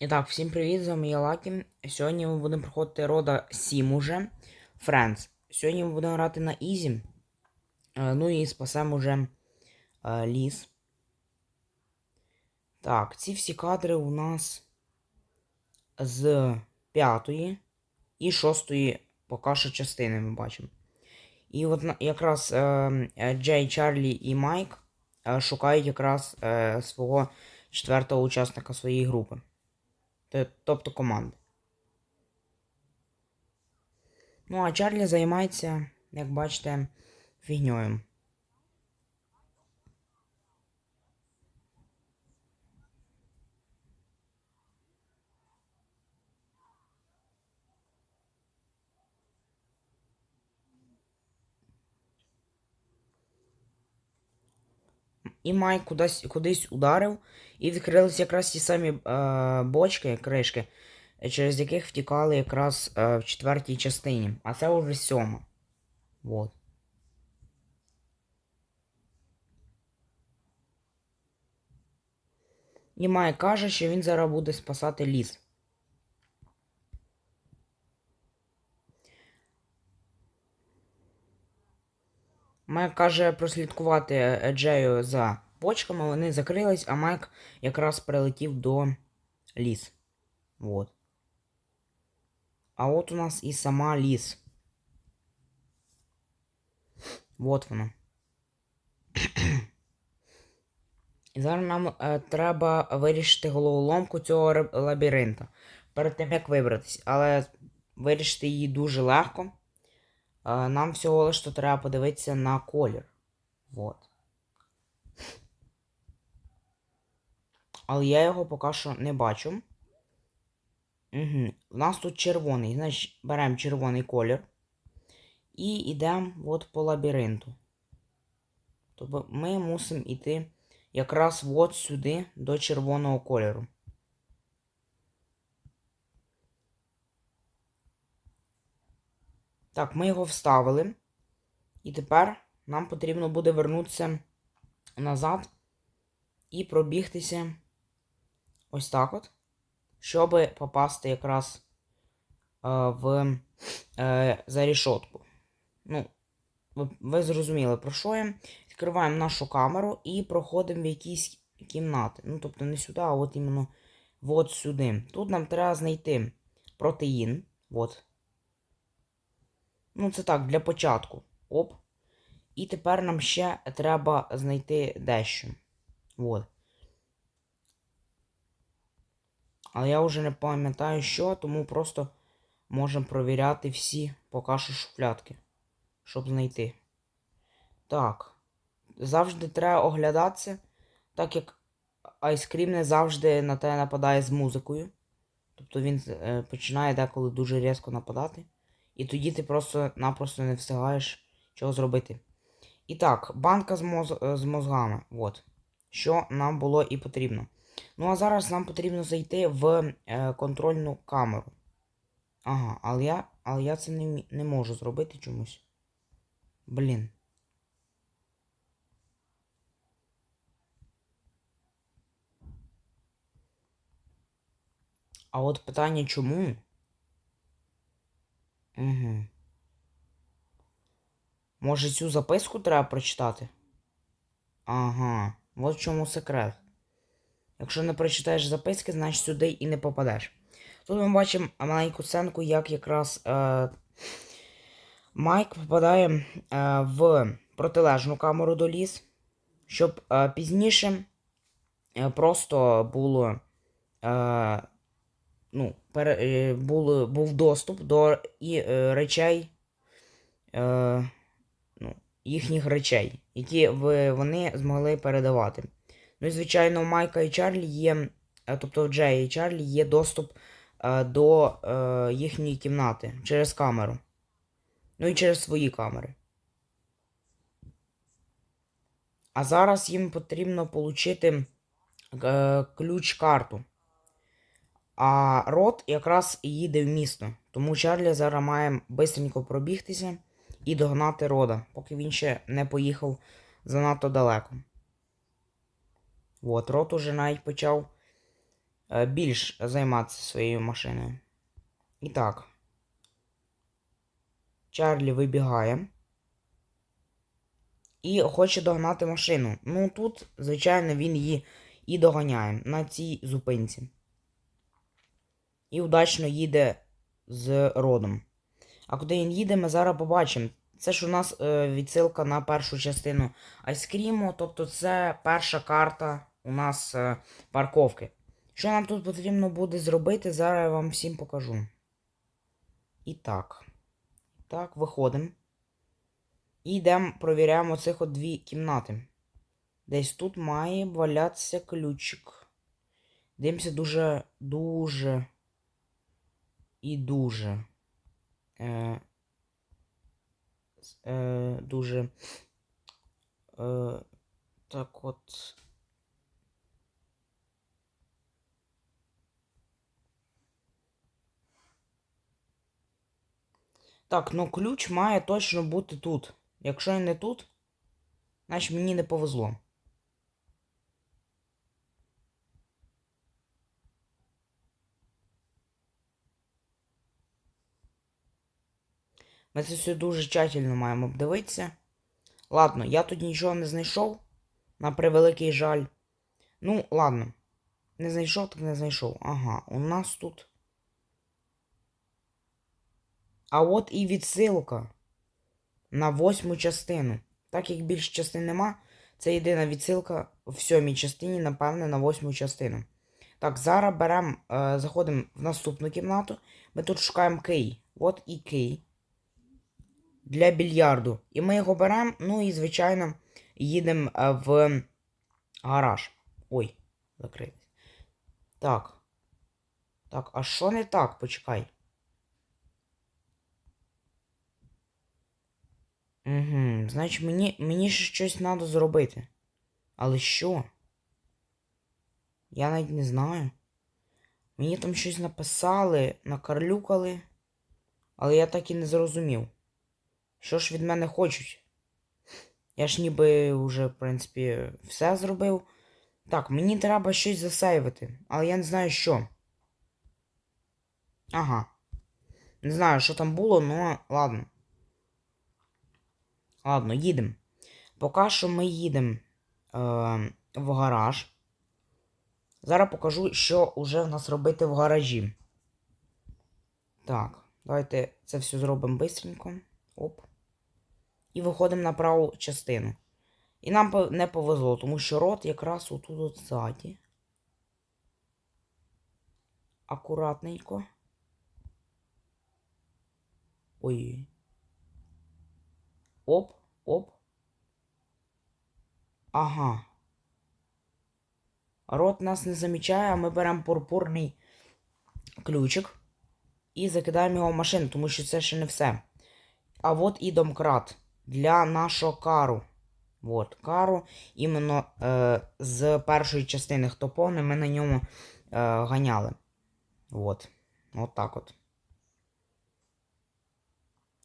І так, всім привіт, з вами я Лакі. Сьогодні ми будемо проходити рода 7 уже. Friends. Сьогодні ми будемо грати на Ізі. Е, Ну і спасемо уже е, ліс. Так, ці всі кадри у нас з п'ятої і шостої поки що частини ми бачимо. І от якраз е, Джей, Чарлі і Майк шукають якраз свого четвертого учасника своєї групи. Т- Тобто команди. Ну, а Чарлі займається, як бачите, фігньою. І Майк кудись, кудись ударив, і відкрилися якраз ті самі е, бочки, кришки, через яких втікали якраз е, в четвертій частині. А це вже сьома. Вот. І Майк каже, що він зараз буде спасати ліс. Майк каже прослідкувати е, Джею за бочками, вони закрились, а Майк якраз прилетів до ліс. Вот. А от у нас і сама ліс. Вот вона. І зараз нам е, треба вирішити головоломку цього лабіринта. Перед тим як вибратись. Але вирішити її дуже легко. Е, нам всього лише треба подивитися на колір. Вот. Але я його поки що не бачу. Угу. У нас тут червоний. Значить, беремо червоний колір. І йдемо от по лабіринту. Тобто ми мусимо йти якраз от сюди до червоного кольору. Так, ми його вставили. І тепер нам потрібно буде вернутися назад і пробігтися ось так от, щоб попасти якраз е, в е, за рішотку. Ну, ви, ви зрозуміли, про що я. Відкриваємо нашу камеру і проходимо в якісь кімнати. Ну, тобто не сюди, а от іменно от сюди. Тут нам треба знайти протеїн. От. Ну, це так, для початку. Оп. І тепер нам ще треба знайти дещо. От. Але я вже не пам'ятаю що, тому просто можемо провіряти всі поки що шуфлятки, щоб знайти. Так. Завжди треба оглядатися, так як айскрім не завжди на тебе нападає з музикою. Тобто він е, починає деколи дуже різко нападати. І тоді ти просто-напросто не встигаєш чого зробити. І так, банка з, моз... е, з мозгами. От. Що нам було і потрібно. Ну а зараз нам потрібно зайти в е, контрольну камеру. Ага, але я, але я це не, не можу зробити чомусь. Блін. А от питання чому? Угу. Може цю записку треба прочитати? Ага, от чому секрет. Якщо не прочитаєш записки, значить сюди і не попадеш. Тут ми бачимо маленьку сценку, як якраз е, Майк попадає е, в протилежну камеру до ліс, щоб е, пізніше е, просто було. Е, ну, пере, е, було, був доступ до і, е, речей, е, ну, їхніх речей, які вони змогли передавати. Ну і, звичайно, у Майка і Чарлі є, е, тобто у Джея і Чарлі є доступ е, до е, їхньої кімнати через камеру. Ну і через свої камери. А зараз їм потрібно отримати ключ-карту. А Рот якраз їде в місто. Тому Чарлі зараз має бистренько пробігтися і догнати Рода, поки він ще не поїхав занадто далеко. От, Рот уже навіть почав е, більш займатися своєю машиною. І так. Чарлі вибігає. І хоче догнати машину. Ну тут, звичайно, він її і доганяє на цій зупинці. І удачно їде з родом. А куди він їде, ми зараз побачимо. Це ж у нас е, відсилка на першу частину айскріму, тобто це перша карта у нас е, парковки. Що нам тут потрібно буде зробити, зараз я вам всім покажу. І так. Так, виходимо. І йдемо, провіряємо цих от дві кімнати. Десь тут має валятися ключик. Дивимося дуже, дуже і дуже. Е, е, дуже. Е, так от. Так, ну ключ має точно бути тут. Якщо він не тут, значить мені не повезло. Ми це все дуже тщательно маємо обдивитися. Ладно, я тут нічого не знайшов. На превеликий жаль. Ну, ладно. Не знайшов, так не знайшов. Ага, у нас тут. А от і відсилка на восьму частину. Так як більше частин нема, це єдина відсилка в сьомій частині, напевне, на восьму частину. Так, зараз беремо, е, заходимо в наступну кімнату. Ми тут шукаємо кий. От і кий. Для більярду. І ми його беремо, ну і, звичайно, їдемо е, в гараж. Ой, закритий. Так. Так, а що не так? Почекай. Угу, значить, мені, мені ще щось треба зробити. Але що? Я навіть не знаю. Мені там щось написали, накарлюкали, але я так і не зрозумів. Що ж від мене хочуть? Я ж ніби вже, в принципі, все зробив. Так, мені треба щось засейвити, але я не знаю що. Ага. Не знаю, що там було, ну ладно. Ладно, їдемо. Поки що ми їдемо е, в гараж. Зараз покажу, що вже в нас робити в гаражі. Так, давайте це все зробимо швидко. Оп. І виходимо на праву частину. І нам не повезло, тому що рот якраз отут от ззаді. Акуратненько. Ой. Оп, оп. Ага. Рот нас не замічає, а ми беремо пурпурний ключик і закидаємо його в машину, тому що це ще не все. А от і домкрат для нашого кару. От, кару. Іменно е, з першої частини, хто повне, ми на ньому е, ганяли. От. От так от.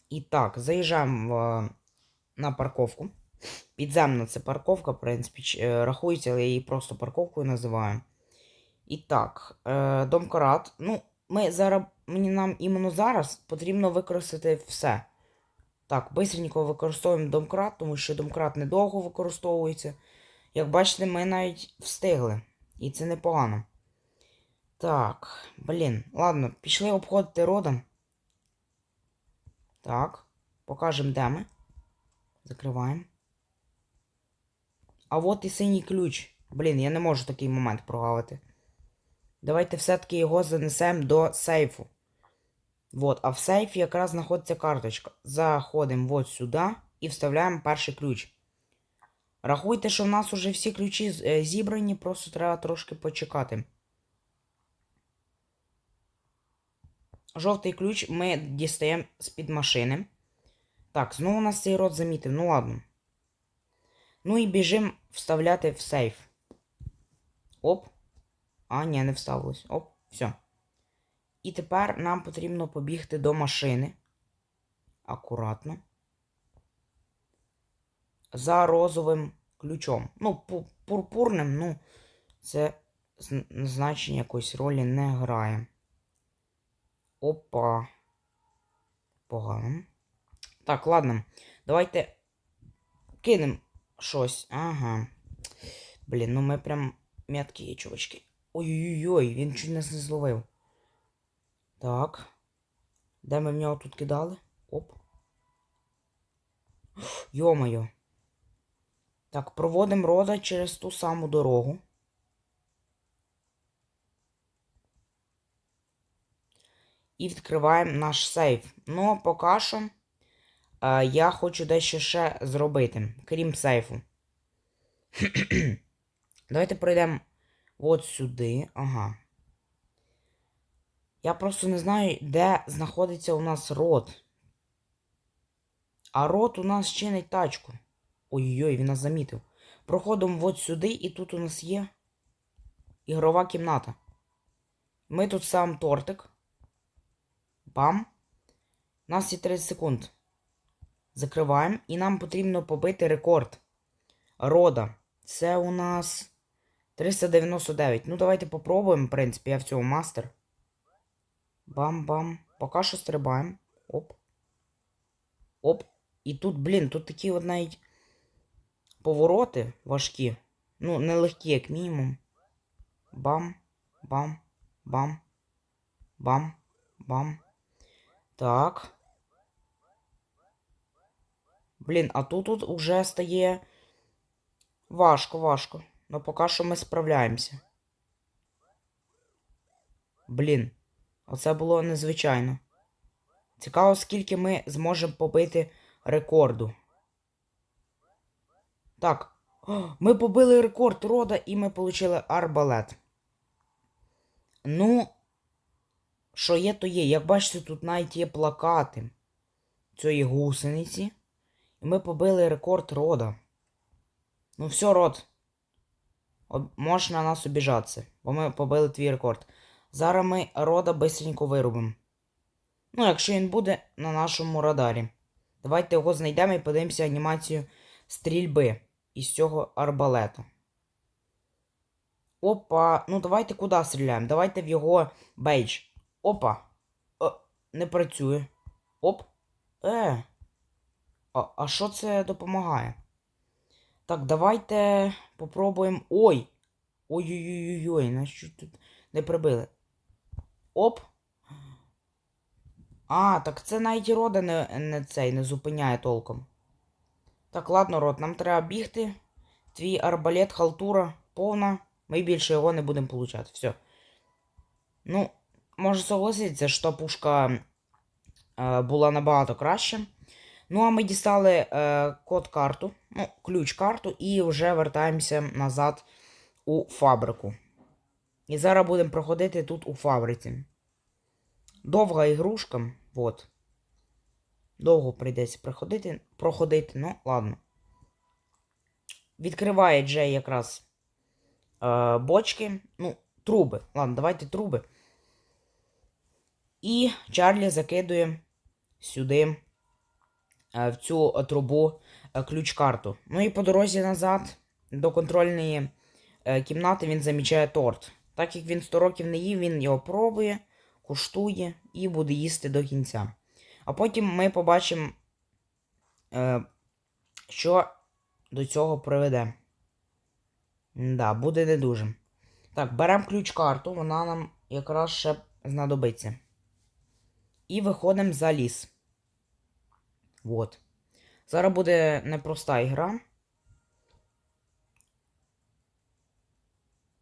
І так, заїжджаємо в, на парковку. Підземна це парковка, в принципі, е, рахується, але я її просто парковкою називаю. І так, е, домкрат. Ну, ми зараз, мені нам іменно зараз потрібно використати все. Так, бистренько використовуємо домкрат, тому що домкрат недовго використовується. Як бачите, ми навіть встигли. І це непогано. Так, блін, ладно, пішли обходити родом. Так, покажемо, де ми. Закриваємо. А от і синій ключ. Блін, я не можу такий момент прогавити. Давайте все-таки його занесемо до сейфу. Вот, а в сейфі якраз знаходиться карточка. Заходимо от сюди і вставляємо перший ключ. Рахуйте, що в нас уже всі ключі е, зібрані, просто треба трошки почекати. Жовтий ключ ми дістаємо з-під машини. Так, знову нас цей рот замітив. Ну ладно. Ну і біжимо вставляти в сейф. Оп. А, ні, не вставилось. Оп, все. І тепер нам потрібно побігти до машини. Акуратно. За розовим ключом. Ну, пурпурним, ну, це значення якоїсь ролі не грає. Опа. Погано. Так, ладно. Давайте кинемо щось. Ага. Блін, ну ми прям м'яткі є, чувачки. Ой-ой-ой, він чуть нас не зловив. Так. Де ми в нього тут кидали? Оп. Йо-моє. Так, проводимо рода через ту саму дорогу. І відкриваємо наш сейф. Ну, поки що я хочу дещо ще зробити, крім сейфу. Давайте пройдемо от сюди. Ага. Я просто не знаю, де знаходиться у нас рот. А рот у нас чинить тачку. Ой-ой, він нас замітив. Проходимо от сюди, і тут у нас є ігрова кімната. Ми тут сам тортик. Бам. У нас є 30 секунд. Закриваємо. І нам потрібно побити рекорд. Рода. Це у нас 399. Ну, давайте попробуємо, в принципі, я в цьому мастер. Бам-бам. Поки що стрибаємо. Оп. Оп. І тут, блін, тут такі от навіть повороти важкі. Ну, нелегкі, як мінімум. Бам, бам, бам, бам, бам. Так. Блін, а тут тут уже стає важко, важко. Но поки що ми справляємося. Блін, оце було незвичайно. Цікаво, скільки ми зможемо побити рекорду. Так. Ми побили рекорд рода і ми отримали арбалет. Ну, що є, то є. Як бачите, тут навіть є плакати цієї гусениці. І ми побили рекорд рода. Ну, все, род. Можеш на нас обіжатися, бо ми побили твій рекорд. Зараз ми рода бистренько вирубимо. Ну, якщо він буде на нашому радарі. Давайте його знайдемо і подивимося анімацію стрільби із цього арбалета. Опа. Ну давайте куди стріляємо? Давайте в його бейдж. Опа. Е, не працює. Оп. Е. А, а що це допомагає? Так, давайте попробуємо. Ой! Ой-ой-ой-ой, нас чуть тут не прибили. Оп. А, так це навіть рода не, не цей не зупиняє толком. Так, ладно, рот, нам треба бігти. Твій арбалет, халтура повна. Ми більше його не будемо получати. Все. Ну, можу согласитися, що пушка е, була набагато краще. Ну, а ми дістали е, код-карту, ну, ключ-карту, і вже вертаємося назад у фабрику. І зараз будемо проходити тут у фабриці. Довга ігрушка. Вот. Довго прийдеться проходити, проходити, ну, ладно. Відкриває Джей якраз е, бочки. Ну, труби. Ладно, давайте труби. І Чарлі закидує сюди в цю е, трубу е, ключ-карту. Ну і по дорозі назад до контрольної е, кімнати він замічає торт. Так як він 100 років не їв, він його пробує, куштує і буде їсти до кінця. А потім ми побачимо, е, що до цього приведе. Да, буде не дуже. Так, беремо ключ-карту, вона нам якраз ще знадобиться. І виходимо за ліс. Вот. Зараз буде непроста ігра.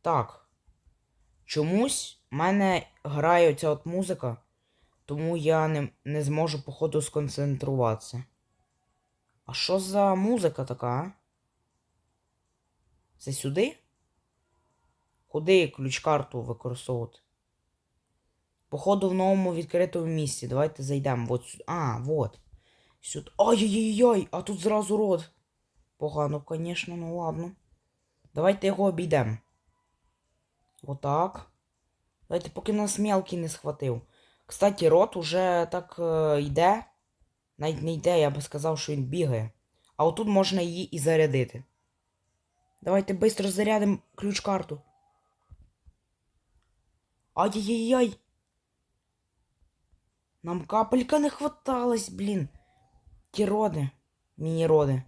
Так. Чомусь в мене грає оця от музика, тому я не, не зможу, походу, сконцентруватися. А що за музика така? Це сюди? Куди ключ-карту використовувати? Походу в новому відкритому місці. Давайте зайдемо. Вот. А, вот. Сюди. Ай-яй-яй-яй! А тут зразу рот. Погано, звісно, ну ладно. Давайте його обійдемо. Отак. Давайте, поки нас мелкий не схватив. Кстати, рот уже так е, йде. Навіть не йде, я би сказав, що він бігає. А отут можна її і зарядити. Давайте швидко зарядимо ключ-карту. Ай-яй-яй. Нам капелька не хваталась, блін. Ті роди. Міні-роди.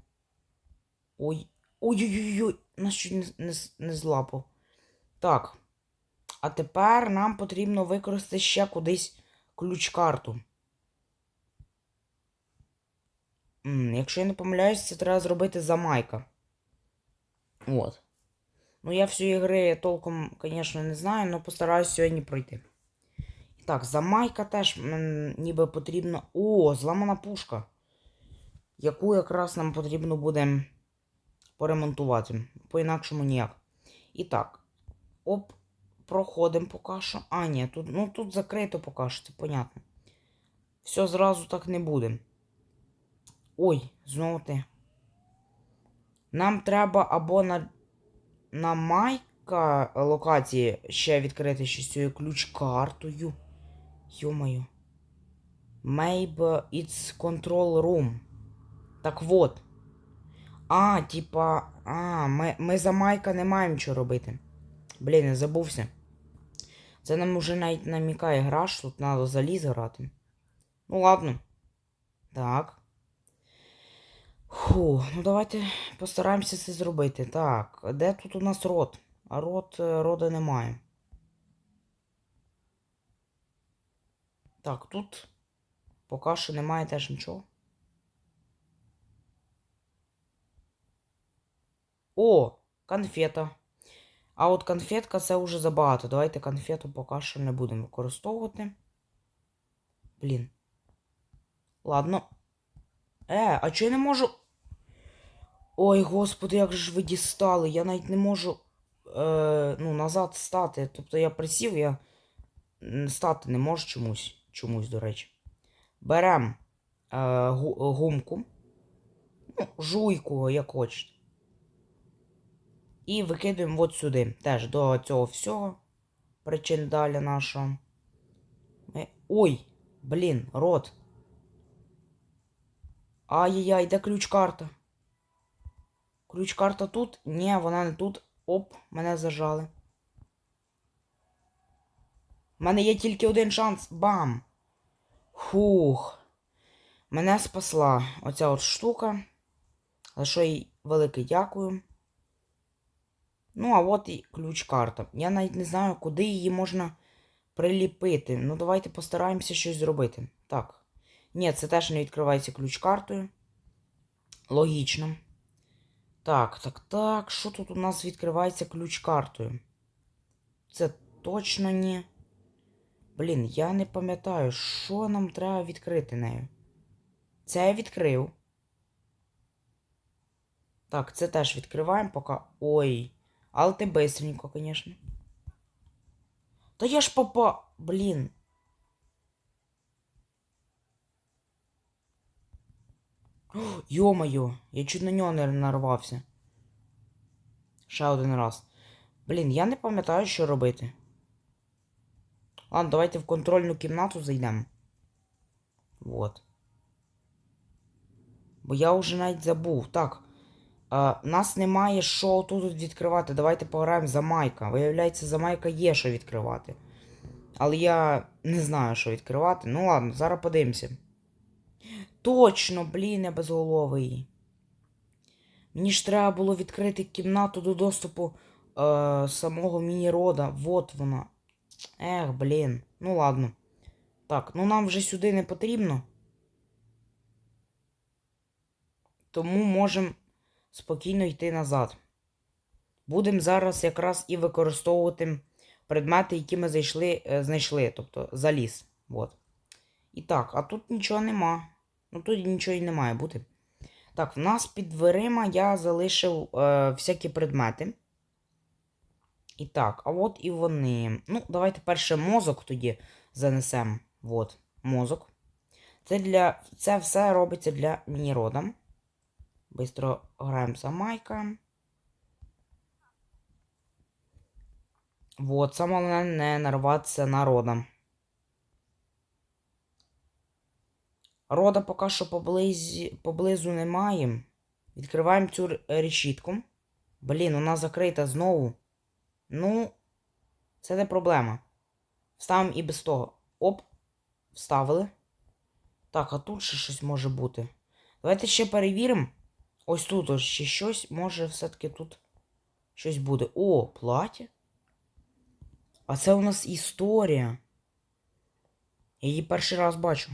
Ой. Ой-ой-ой. Нас чуть не, не, не злапав. Так. А тепер нам потрібно використати ще кудись ключ-карту. Якщо я не помиляюсь, це треба зробити за майка. От. Ну, я всю гри толком, звісно, не знаю, але постараюсь сьогодні пройти. Так, за майка теж ніби потрібно. О, зламана пушка. Яку якраз нам потрібно буде поремонтувати. По-інакшому ніяк. І так. Оп, проходимо поки що. А, ні, тут, ну, тут закрито поки що, це понятно. Все зразу так не буде. Ой, знову ти. Нам треба або на, на майка локації ще відкрити щось цією ключ-картою. Йомаю. Maybe it's control room. Так вот. А, типа. А, ми, ми за майка не маємо що робити. Блін, я забувся. Це нам уже навіть намікає гра, що тут треба заліз грати. Ну ладно. Так. Фу, ну давайте постараємося це зробити. Так, де тут у нас рот? А рот е, рода немає. Так, тут поки що немає теж нічого. О, конфета. А от конфетка це вже забагато. Давайте конфету поки що не будемо використовувати. Блін. Ладно. Е, а чого я не можу. Ой, господи, як же ж ви дістали? Я навіть не можу е, ну, назад стати. Тобто я присів, я стати не можу чомусь. Чомусь, до речі. Берем е, гумку. Ну, жуйку, як хочете. І викидаємо от сюди. Теж до цього всього. Причин далі нашого. Ми... Ой! Блін, рот. Ай-яй-яй, де ключ-карта? Ключ-карта тут? Ні, вона не тут. Оп, мене зажали. У мене є тільки один шанс. Бам! Фух. Мене спасла оця от штука. За що їй велике дякую. Ну, а от і ключ-карта. Я навіть не знаю, куди її можна приліпити. Ну, давайте постараємося щось зробити. Так. Ні, це теж не відкривається ключ-картою. Логічно. Так, так, так. Що тут у нас відкривається ключ-картою? Це точно ні. Блін, я не пам'ятаю, що нам треба відкрити нею. Це я відкрив. Так, це теж відкриваємо поки. Ой. Але ти быстренько, звісно. Та я ж попа. Блін. Йо-моє, я чуть на нього не нарвався. Ще один раз. Блін, я не пам'ятаю, що робити. Ладно, давайте в контрольну кімнату зайдемо. Вот. Бо я вже навіть забув. Так. Нас немає що тут відкривати. Давайте пограємо за Майка. Виявляється, за Майка є що відкривати. Але я не знаю, що відкривати. Ну ладно, зараз подивимося. Точно, блін, я безголовий. Мені ж треба було відкрити кімнату до доступу е, самого міні-рода. Вот вона. Ех, блін. Ну ладно. Так, ну нам вже сюди не потрібно. Тому можемо спокійно йти назад. Будемо зараз якраз і використовувати предмети, які ми зайшли, е, знайшли, тобто заліз. Вот. І так, а тут нічого нема. Ну тут нічого і не має бути. Так, в нас під дверима я залишив е, всякі предмети. І так, а от і вони. Ну, давайте перше мозок тоді занесемо. От, мозок. Це для. Це все робиться для мінірода. Бистро граємо за майка. Вот, саме головне не нарватися на рода. Рода поки що поблизі, поблизу немає. Відкриваємо цю решітку. Блін, вона закрита знову. Ну, це не проблема. Вставимо і без того. Оп. Вставили. Так, а тут ще щось може бути. Давайте ще перевіримо. Ось тут ще щось. Може все-таки тут щось буде. О, плаття. А це у нас історія. Я її перший раз бачу.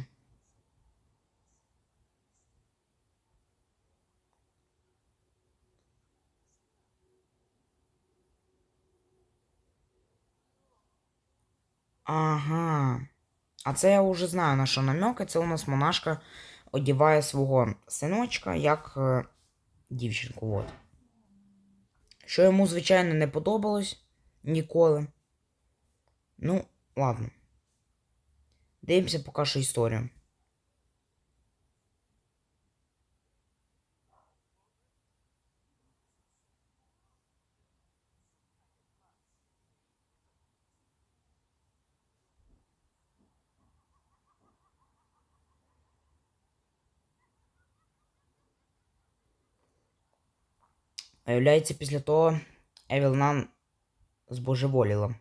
Ага. А це я вже знаю на що намека. Це у нас монашка одіває свого синочка як е, дівчинку. От. Що йому, звичайно, не подобалось ніколи. Ну, ладно. Дивимося поки що історію. Виявляється, після того Евілнан збожеволіла.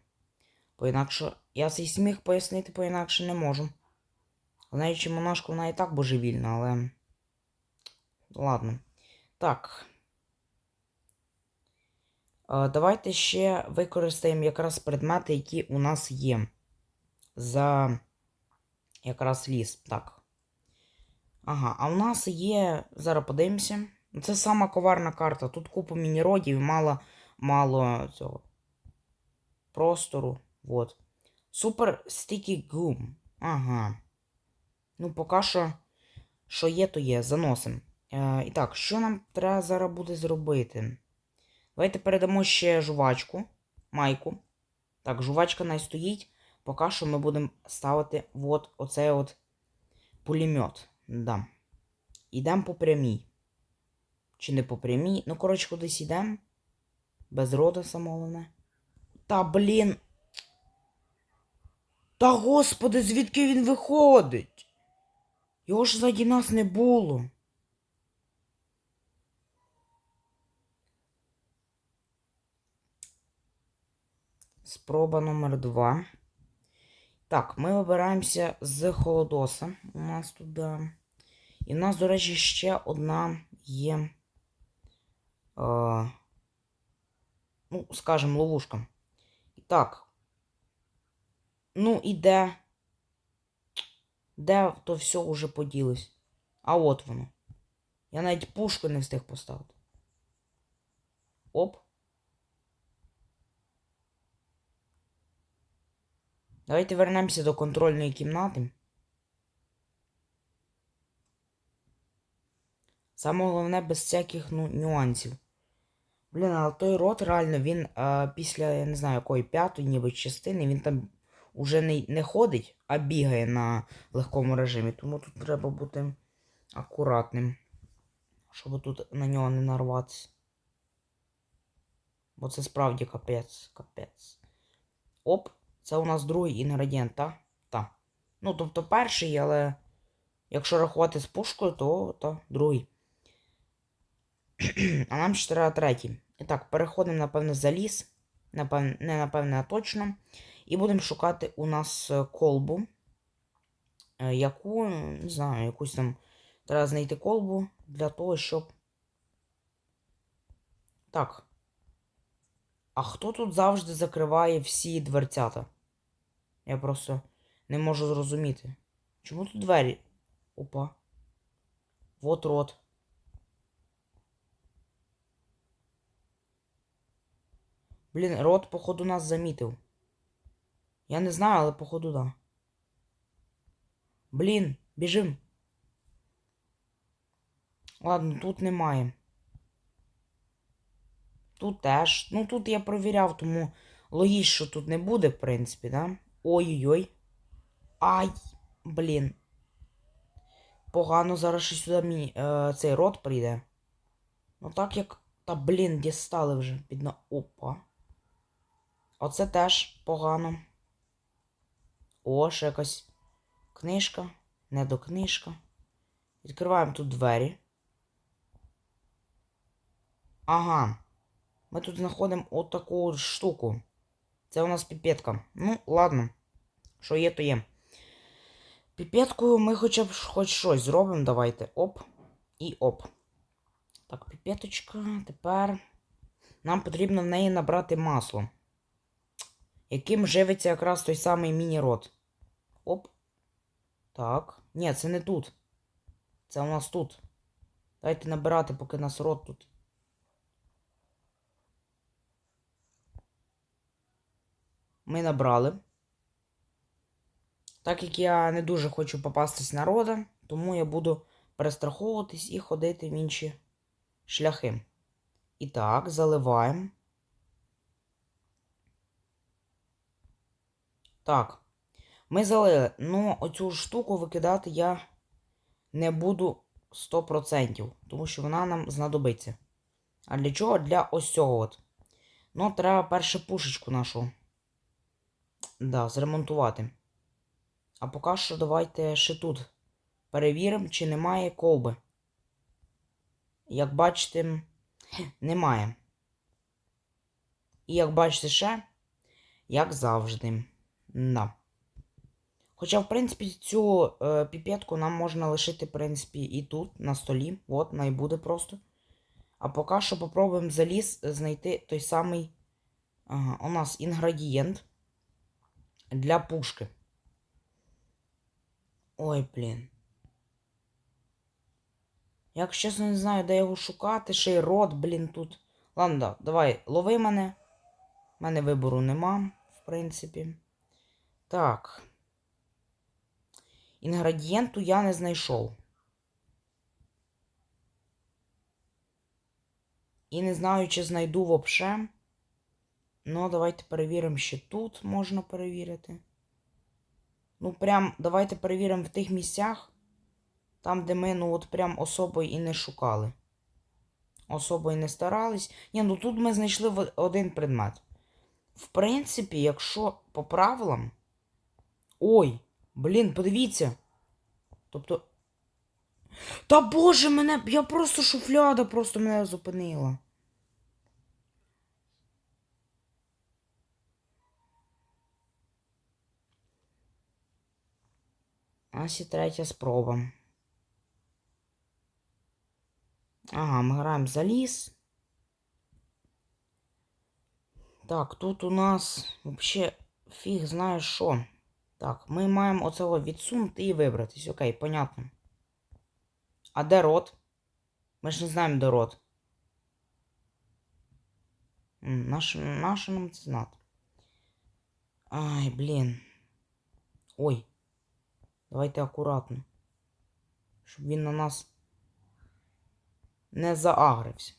Поінакше я цей сміх пояснити поінакше не можу. Знаючи монашку, вона і так божевільна, але. Ладно. Так. Давайте ще використаємо якраз предмети, які у нас є. За якраз ліс. Так. Ага, а у нас є. Зараз подивимося. Це сама коварна карта. Тут купа мініродів і мало, мало цього простору. Вот. Супер Sticky Gum. Ага. Ну, поки що, що є, то є. Заносим. Е, і так, що нам треба зараз буде зробити? Давайте передамо ще жувачку. Майку. Так, жувачка най стоїть. Поки що ми будемо ставити от оцей от пулемет. Да. Ідемо по прямій. Чи не по прямій. Ну, коротше, кудись ідемо. Без рода самовлене. Та блін. Та господи, звідки він виходить? Його ж заді нас не було. Спроба номер два. Так, ми вибираємося з холодоса. У нас тут. І в нас, до речі, ще одна є. Ну, скажем, ловушка. І так. Ну і де? Де то все уже поділось? А от воно. Я навіть пушку не встиг поставити. Оп. Давайте вернемося до контрольної кімнати. Саме головне без всяких ну, нюансів. Блін, але той рот реально він а, після, я не знаю, якої п'ятої ніби частини, він там уже не, не ходить, а бігає на легкому режимі. Тому тут треба бути акуратним, щоб тут на нього не нарватися. Бо це справді капець, капець. Оп, це у нас другий інгредієнт, так? Так. Ну, тобто перший, але якщо рахувати з пушкою, то, то другий. а нам ще треба третій. І так, переходимо, напевне, за ліс. Напевне, не напевне, а точно. І будемо шукати у нас е, колбу. е, Яку, не знаю, якусь там. Треба знайти колбу для того, щоб. Так. А хто тут завжди закриває всі дверцята? Я просто не можу зрозуміти. Чому тут двері? Опа. Вот рот. Блін, рот, походу, нас замітив. Я не знаю, але походу, да. Блін, біжим. Ладно, тут немає. Тут теж. Ну тут я провіряв, тому логічно, що тут не буде, в принципі, да? Ой-ой-ой. Ай, блін. Погано зараз ще сюди мій, е, цей рот прийде. Ну так як. Та блін, дістали вже під на. Опа. Оце теж погано. О, ще якась книжка. Недокнижка. Відкриваємо тут двері. Ага. Ми тут знаходимо отаку от штуку. Це у нас піпетка. Ну, ладно. Що є, то є. Піпеткою ми хоча б хоч щось зробимо. Давайте. Оп. І оп. Так, піпеточка. Тепер нам потрібно в неї набрати масло. Яким живиться якраз той самий міні-рот. Оп. Так. Ні, це не тут. Це у нас тут. Давайте набирати, поки нас рот тут. Ми набрали. Так як я не дуже хочу попастись на рода, тому я буду перестраховуватись і ходити в інші шляхи. І так, заливаємо. Так. Ми залили. Ну, оцю штуку викидати я не буду 100%, тому що вона нам знадобиться. А для чого? Для ось цього от. Ну, треба перше пушечку нашу. Да, зремонтувати. А поки що давайте ще тут перевіримо, чи немає колби. Як бачите, немає. І як бачите ще, як завжди. Да. Хоча, в принципі, цю е, піпетку нам можна лишити, в принципі, і тут, на столі. От, буде просто. А поки що попробуємо заліз знайти той самий. Ага, у нас інгредієнт для пушки. Ой, блін. Як чесно не знаю, де його шукати, ще й рот, блін, тут. Ладно, давай, лови мене. У мене вибору нема, в принципі. Так. Інгредієнту я не знайшов. І не знаю, чи знайду вообще. Ну, давайте перевіримо ще тут можна перевірити. Ну, прям, давайте перевіримо в тих місцях, там, де ми, ну, от прям особо і не шукали. Особо і не старались. Ні, ну тут ми знайшли один предмет. В принципі, якщо по правилам. Ой, блін, подивіться. Тобто. Та боже, мене. Я просто шуфляда просто мене зупинила. Ось і третя спроба. Ага, ми граємо за ліс. Так, тут у нас взагалі фіг знає що. Так, ми маємо оцього відсунути і вибратись. Окей, понятно. А де рот? Ми ж не знаємо, де рот. М, Наш, наше нам це знати. Ай, блін. Ой. Давайте акуратно. Щоб він на нас не заагрився.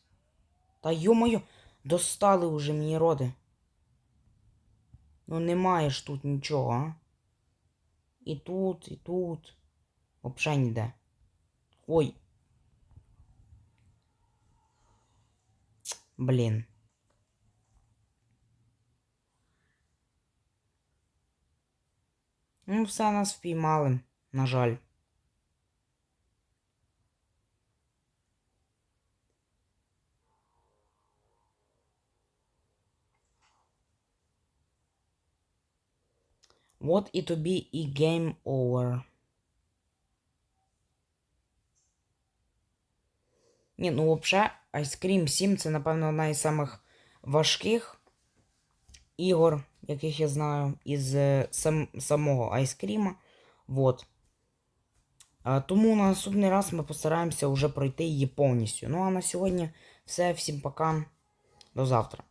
Та йо-моє, достали уже мені роди. Ну немає ж тут нічого, а? І тут, і тут. Взагалі ніде. Ой. Блін. Ну, все нас впіймали, на жаль. От і тобі і game over. Ні, ну взагалі, Ice Cream 7 це, напевно, одна із самих важких ігор, яких я знаю, із е, сам, самого Ice Cream. Вот. А, тому на наступний раз ми постараємося вже пройти її повністю. Ну а на сьогодні все. Всім пока. До завтра.